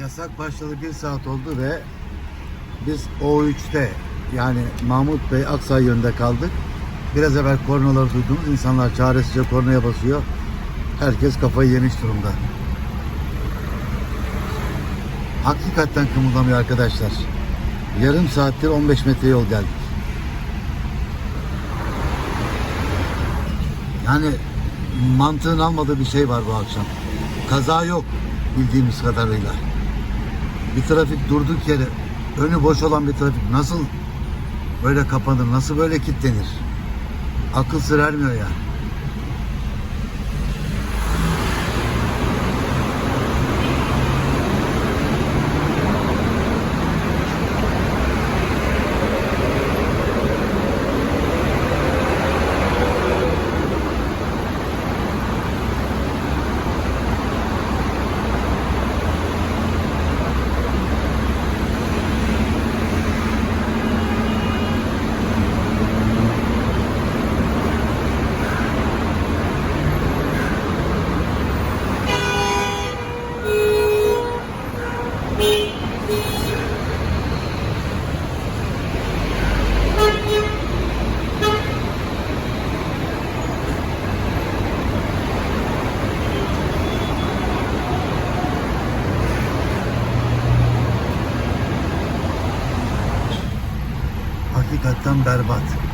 Yasak başladı bir saat oldu ve biz O3'te yani Mahmut Bey Aksay yönünde kaldık. Biraz evvel kornaları duydunuz. İnsanlar çaresizce kornaya basıyor. Herkes kafayı yemiş durumda. Hakikaten kımıldamıyor arkadaşlar. Yarım saattir 15 metre yol geldik. Yani mantığın almadığı bir şey var bu akşam. Kaza yok bildiğimiz kadarıyla. Bir trafik durduk yere önü boş olan bir trafik nasıl böyle kapanır, nasıl böyle kilitlenir? Akıl sır ermiyor yani. Hakikaten berbat.